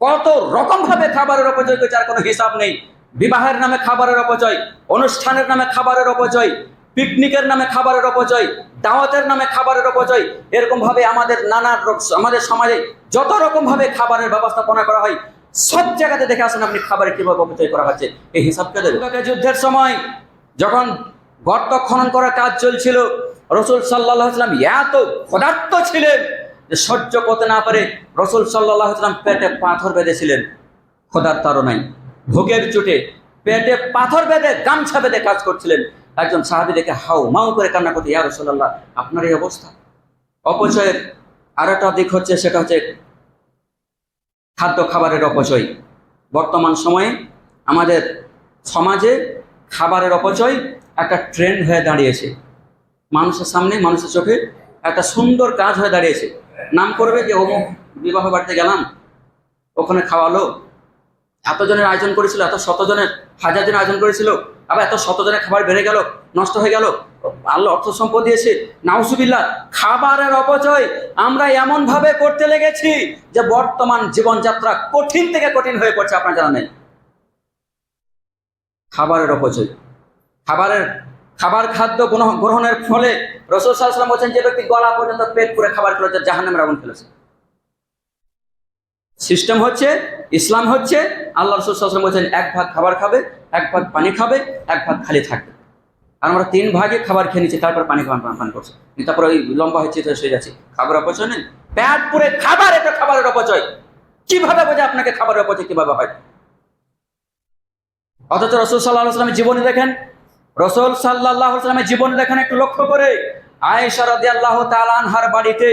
কত রকম ভাবে খাবারের অপচয় আর কোনো হিসাব নেই। বিবাহের নামে খাবারের অপচয়, অনুষ্ঠানের নামে খাবারের অপচয়, পিকনিকের নামে খাবারের অপচয়, দাওয়াতের নামে খাবারের অপচয় এরকম ভাবে আমাদের নানা আমাদের সমাজে যত রকম ভাবে খাবারের ব্যবস্থাপনা করা হয়, সব জায়গাতে দেখে আসেন আপনি খাবারের কীভাবে অপচয় করা হচ্ছে। এই হিসাবকে দেবে। যুদ্ধের সময় যখন গর্ত খনন করার কাজ চলছিল, রসুল সাল্লাহ সাল্লাম এত পদার্থ ছিলেন যে সহ্য করতে না পারে রসুল সাল্লাহ সাল্লাম পেটে পাথর বেঁধেছিলেন। খোদার তারনাই ভোগের চোটে পেটে পাথর বেঁধে গামছা বেঁধে কাজ করছিলেন। একজন সাহাবি দেখে হাউ মাউ করে কান্না করতে, ইয়া রসুল্লাহ আপনার এই অবস্থা? অপচয়ের আর একটা দিক হচ্ছে, সেটা হচ্ছে খাদ্য খাবারের অপচয়। বর্তমান সময়ে আমাদের সমাজে খাবারের অপচয় একটা ট্রেন্ড হয়ে দাঁড়িয়েছে। মানুষের সামনে, মানুষের চোখে একটা সুন্দর কাজ হয়ে দাঁড়িয়েছে। নাম করবে যে, অমুক বিবাহ বাড়িতে গেলাম, ওখানে খাওয়ালো। এতজনের আয়োজন করেছিল, এত শতজনের, হাজার জনের আয়োজন করেছিল, আবার এত শতজনের খাবার বেড়ে গেল, নষ্ট হয়ে গেল। আল্লাহ অর্থ সম্পদ দিয়েছে। নাউসুবিল্লাহ খাবারের অপচয় আমরা এমন ভাবে করতে লেগেছি যে, বর্তমান জীবনযাত্রা কঠিন থেকে কঠিন হয়ে পড়ছে, আপনার জানা নেই। খাবারের অপচয়। খাবারের খাবার খাদ্য গ্রহণ- গ্রহণের ফলে রসুল সাল্লাম বলছেন, যে ব্যক্তি গলা পর্যন্ত পেট পুরে খাবার খেলেছে জাহান্নামের আগুন ফেলেছে। সিস্টেম হচ্ছে, ইসলাম হচ্ছে, আল্লাহ রসুল সাল্লাম বলছেন, এক ভাগ খাবার খাবে, এক ভাগ পানি খাবে, এক ভাগ খালি থাকবে। আর আমরা তিন ভাগে খাবার খেয়ে নিচ্ছি, তারপর পানি পান পান করছি। তারপর ওই লম্বা হচ্ছে তো শুয়ে যাচ্ছি। খাবার অপচয় নেই। পেট পুরে খাবার, এটা খাবারের অপচয়। কীভাবে বোঝে আপনাকে খাবারের অপচয়, কীভাবে হয়? অথচ রসুল সাল্লাহ সাল্লামের জীবনী দেখেন রসুল সাল্লাহ সাল্লামের জীবনী দেখেন একটু লক্ষ্য করে আয়েশা আল্লাহ তালানহার বাড়িতে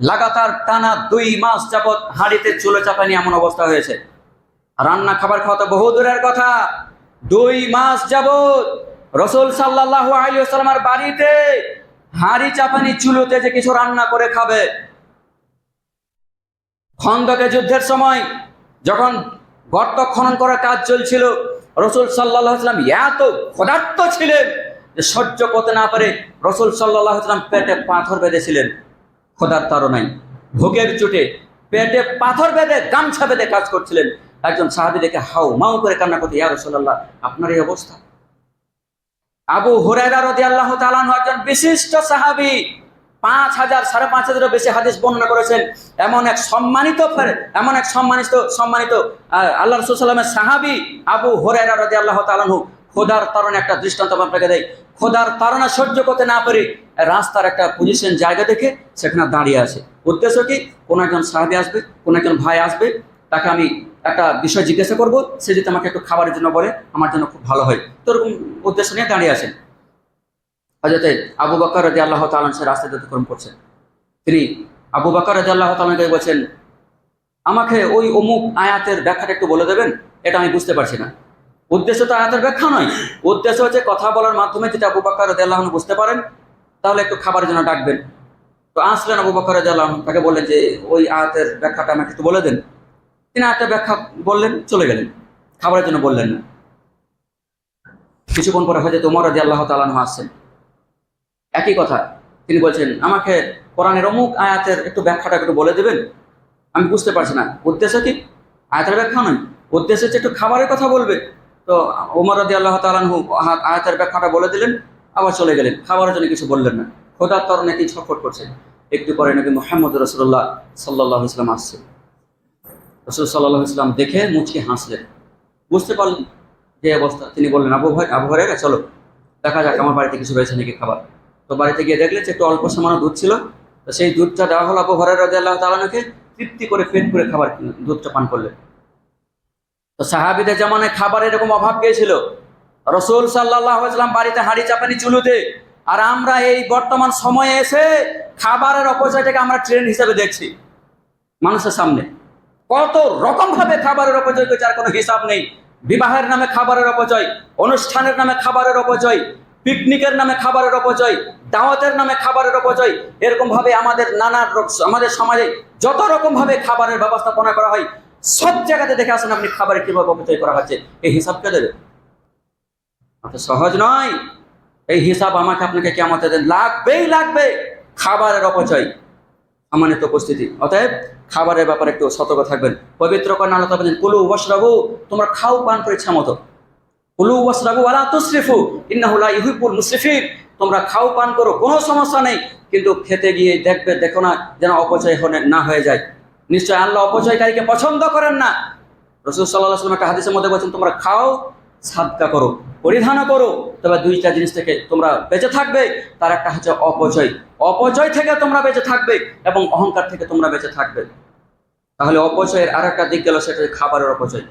লাগাতার টানা দুই মাস যাবৎ হাঁড়িতে চুলো চাপানি এমন অবস্থা হয়েছে। রান্না খাবার খাওয়া তো বহু দূরের কথা। দুই মাস যাবৎ রসুল সাল্লাহ আলী সাল্লামার বাড়িতে হাঁড়ি চাপানি চুলোতে যে কিছু রান্না করে খাবে। খন্দকে যুদ্ধের সময় যখন গর্ত খনন করার কাজ চলছিল রসুল সাল্লাহ সাল্লাম এত পদার্থ ছিলেন যে সহ্য করতে না পারে রসুল সাল্লাহ সাল্লাম পেটে পাথর বেঁধেছিলেন। খোদার তারনাই ভোগের চোটে পেটে পাথর বেঁধে গামছা বেঁধে কাজ করছিলেন। একজন সাহাবি দেখে হাউ মাউ করে কান্না করতে, ইয়া রসুল্লাহ আপনার এই অবস্থা? আবু রদি আল্লাহ একজন বিশিষ্ট সাহাবি পাঁচ হাজার, সাড়ে পাঁচ হাজারেরও বেশি হাদিস বর্ণনা করেছেন। এমন এক সম্মানিত এমন এক সম্মানিত সম্মানিত আল্লাহ রসুল সাল্লামের সাহাবি আবু হুরায়রা রদি আল্লাহ তালানহু খোদার তারণে একটা দৃষ্টান্ত আপনাকে দেয় খোদার তারণা সহ্য করতে না পারে, রাস্তার একটা পজিশন জায়গা দেখে সেখানে দাঁড়িয়ে আছে। উদ্দেশ্য কি? কোনো একজন সাহাবি আসবে, কোনো একজন ভাই আসবে, তাকে আমি একটা বিষয় জিজ্ঞাসা করব, সে যদি আমাকে একটু খাবারের জন্য বলে, আমার জন্য খুব ভালো হয়। তো এরকম উদ্দেশ্য নিয়ে দাঁড়িয়ে আছেন। হজরতে আবু বাকর রাজি আল্লাহ তালন সে রাস্তায় অতিক্রম করছেন। তিনি আবু বাকর রাজি আল্লাহ তালনকে বলছেন, আমাকে ওই অমুক আয়াতের ব্যাখ্যাটা একটু বলে দেবেন? এটা আমি বুঝতে পারছি না। উদ্দেশ্য তো আয়াতের ব্যাখ্যা নয়। উদ্দেশ্য হচ্ছে কথা বলার মাধ্যমে যদি আবু বাকর রাজি আল্লাহ বুঝতে পারেন, তাহলে একটু খাবারের জন্য ডাকবেন। তো আসলেন আবু বাকর রাজি আল্লাহ তাকে বললেন যে, ওই আয়াতের ব্যাখ্যাটা আমাকে একটু বলে দেন। তিনি একটা ব্যাখ্যা বললেন, চলে গেলেন। খাবারের জন্য বললেন না। কিছুক্ষণ পরে হয়তো তোমার রাজি আল্লাহ তালান আসছেন। একই কথা। তিনি বলছেন, আমাকে কোরআনের অমুক আয়াতের একটু ব্যাখ্যাটা একটু বলে দেবেন? আমি বুঝতে পারছি না। উদ্দেশ্য কি? আয়াতের ব্যাখ্যা নয়। উদ্দেশ্য হচ্ছে একটু খাবারের কথা বলবে। তো ওমর রাদি আল্লাহ আ- আয়াতের ব্যাখ্যাটা বলে দিলেন, আবার চলে গেলেন। খাবারের জন্য কিছু বললেন না। খোদার তরণে কি ছটফট করছেন একটু পরে নাকি মোহাম্মদ রসুল্লাহ সাল্লাহ ইসলাম আসছে। রসুল সাল্লাহ ইসলাম দেখে মুচকে হাসলেন। বুঝতে পারলেন যে অবস্থা। তিনি বললেন, আবু ভাই আবু ভাই চলো। দেখা যাক, আমার বাড়িতে কিছু রয়েছে নাকি খাবার? তো বাড়িতে গিয়ে দেখলে যে একটু অল্প সামান্য দুধ ছিল, তো সেই দুধটা দেওয়া হলো আবু রাজা আল্লাহ তালাকে তৃপ্তি করে পেট করে খাবার দুধটা পান করলেন। তো সাহাবিদের জামানায় খাবার এরকম অভাব পেয়েছিল রসুল সাল্লাহ ইসলাম বাড়িতে হাঁড়ি চাপানি চুলুতে, আর আমরা এই বর্তমান সময়ে এসে খাবারের অপচয়টাকে আমরা ট্রেন হিসেবে দেখছি, মানুষের সামনে। কত রকম ভাবে খাবারের অপচয় করছে, আর কোনো হিসাব নেই। বিবাহের নামে খাবারের অপচয়, অনুষ্ঠানের নামে খাবারের অপচয়, পিকনিকের নামে খাবারের অপচয় দাওয়াতের নামে খাবারের অপচয়, এরকম ভাবে আমাদের নানা আমাদের সমাজে যত রকম ভাবে খাবারের ব্যবস্থাপনা করা হয়, সব জায়গাতে দেখে আসেন আপনি খাবারের কীভাবে অপচয় করা হচ্ছে। এই হিসাবকে দেবে? সহজ নয়। এই হিসাব আমাকে আপনাকে কেমন লাগবেই লাগবে। খাবারের অপচয়। সম্মানিত উপস্থিতি। অতএব খাবারের ব্যাপারে একটু সতর্ক থাকবেন। পবিত্র কন্যা বলেন, কুলু ওয়াশরাবু, তোমরা খাও পান করে ইচ্ছা মতো তোমরা খাও পান করো, কোনো সমস্যা নেই। কিন্তু খেতে গিয়ে দেখবে, দেখো না, যেন অপচয় না হয়ে যায়। নিশ্চয় আল্লাহ অপচয়কারীকে পছন্দ করেন না। রসুল সাল্লাহ সাল্লাম একটা হাদিসের মধ্যে বলছেন, তোমরা খাও, সাদকা করো, পরিধানও করো, তবে দুইটা জিনিস থেকে তোমরা বেঁচে থাকবে, তার একটা হচ্ছে অপচয়। অপচয় থেকে তোমরা বেঁচে থাকবে এবং অহংকার থেকে তোমরা বেঁচে থাকবে। তাহলে অপচয়ের আর একটা দিক গেল, সেটা খাবারের অপচয়।